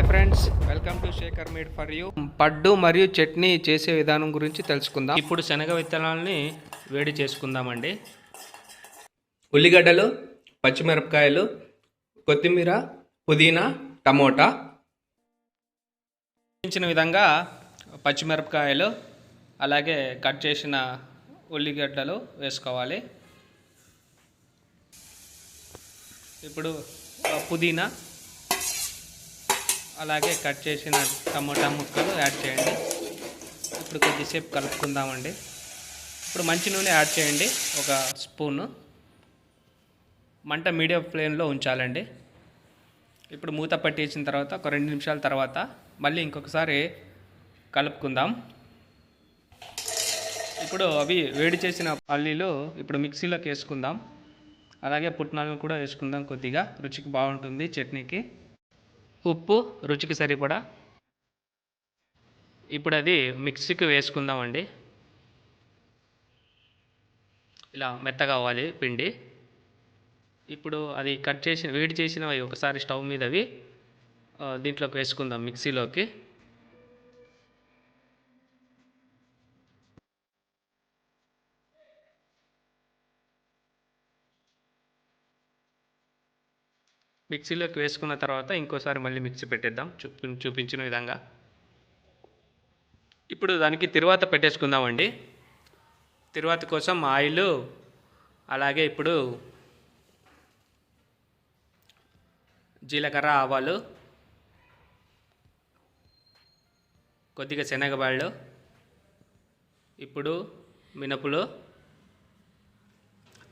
Hi friends welcome to Shekhar made for you. పడ్డు మరియు చట్నీ చేసే విధానం గురించి తెలుసుకుందాం. ఇప్పుడు శనగ విత్తనాలని వేడి చేసుకుందామండి. ఉల్లిగడ్డలు పచ్చిమిరపకాయలు కొత్తిమీర పుదీనా టమోటా. చూపించిన విధంగా పచ్చిమిరపకాయలు అలాగే కట్ చేసిన ఉల్లిగడ్డలు వేసుకోవాలి. ఇప్పుడు పుదీనా అలాగే కట్ చేసిన టమోటా ముక్కలు యాడ్ చేయండి. ఇప్పుడు కొద్దిసేపు కలుపుకుందామండి. ఇప్పుడు మంచి నూనె యాడ్ చేయండి. ఒక స్పూను. మంట మీడియం ఫ్లేమ్లో ఉంచాలండి. ఇప్పుడు మూత పట్టేసిన తర్వాత ఒక రెండు నిమిషాల తర్వాత మళ్ళీ ఇంకొకసారి కలుపుకుందాం. ఇప్పుడు అవి వేడి చేసిన పల్లీలు ఇప్పుడు మిక్సీలోకి వేసుకుందాం. అలాగే పుట్నాలు కూడా వేసుకుందాం కొద్దిగా. రుచికి బాగుంటుంది చట్నీకి. ఉప్పు రుచికి సరిపడా. ఇప్పుడు అది మిక్సీకి వేసుకుందామండి. ఇలా మెత్తగా అవ్వాలి పిండి. ఇప్పుడు అది కట్ చేసిన వేడి చేసినవి ఒకసారి స్టవ్ మీదవి దీంట్లోకి వేసుకుందాం మిక్సీలోకి. మిక్సీలోకి వేసుకున్న తర్వాత ఇంకోసారి మళ్ళీ మిక్సీ పెట్టేద్దాం. చూపి చూపించిన విధంగా. ఇప్పుడు దానికి తిరువాత పెట్టేసుకుందామండి. తిరువాత కోసం ఆయిల్ అలాగే ఇప్పుడు జీలకర్ర ఆవాలు కొద్దిగా శనగబాళ్ళు ఇప్పుడు మినపులు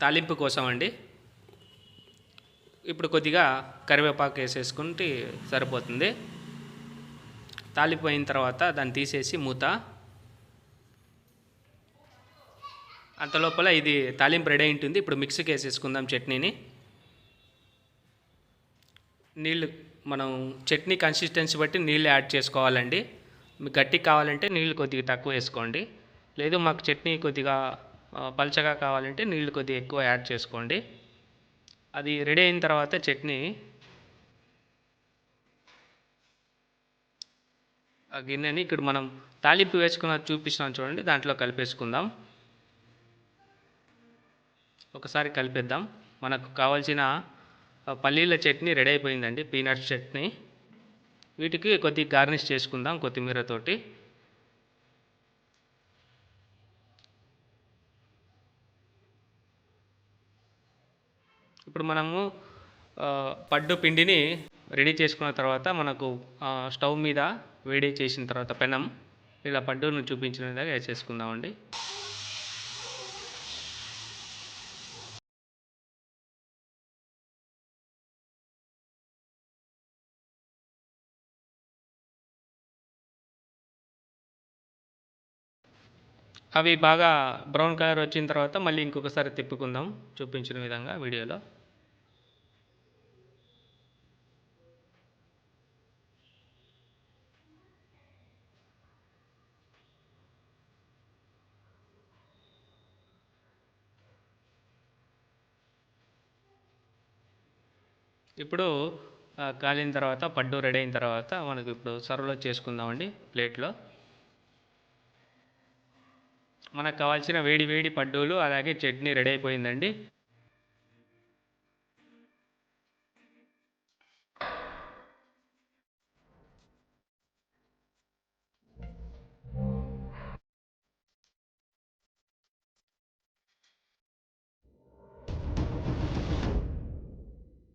తాలింపు కోసం అండి ఇప్పుడు కొద్దిగా కరివేపాకు వేసేసుకుంటే సరిపోతుంది. తాలిపోయిన తర్వాత దాన్ని తీసేసి మూత. అంత లోపల ఇది తాలింపు రెడీ ఉంటుంది ఇప్పుడు మిక్సీకి వేసేసుకుందాం చట్నీని. నీళ్ళు మనం చట్నీ కన్సిస్టెన్సీ బట్టి నీళ్ళు యాడ్ చేసుకోవాలండి. మీకు గట్టి కావాలంటే నీళ్ళు కొద్దిగా తక్కువ వేసుకోండి. లేదు మాకు చట్నీ కొద్దిగా పలచగా కావాలంటే నీళ్ళు కొద్దిగా ఎక్కువ యాడ్ చేసుకోండి. అది రెడీ అయిన తర్వాత చట్నీ. ఆ గిన్నెని ఇక్కడ మనం తాలింపు వేసుకున్న చూపిస్తున్నాం చూడండి దాంట్లో కలిపేసుకుందాం. ఒకసారి కలిపేద్దాం. మనకు కావాల్సిన పల్లీల చట్నీ రెడీ అయిపోయిందండి పీనట్స్ చట్నీ. వీటికి కొద్దిగా గార్నిష్ చేసుకుందాం కొత్తిమీరతోటి. ఇప్పుడు మనము పడ్డు పిండిని రెడీ చేసుకున్న తర్వాత మనకు స్టవ్ మీద వేడి చేసిన తర్వాత పెనం ఇలా పడ్డును చూపించిన విధంగా వేసేసుకుందామండి అవి బాగా బ్రౌన్ కలర్ వచ్చిన తర్వాత మళ్ళీ ఇంకొకసారి తిప్పుకుందాం చూపించిన విధంగా వీడియోలో. ఇప్పుడు కాలిన తర్వాత పడ్డు రెడీ అయిన తర్వాత మనకు ఇప్పుడు సర్వ్లో చేసుకుందామండి ప్లేట్లో. మనకు కావాల్సిన వేడి వేడి పడ్డూలు అలాగే చట్నీ రెడీ అయిపోయిందండి.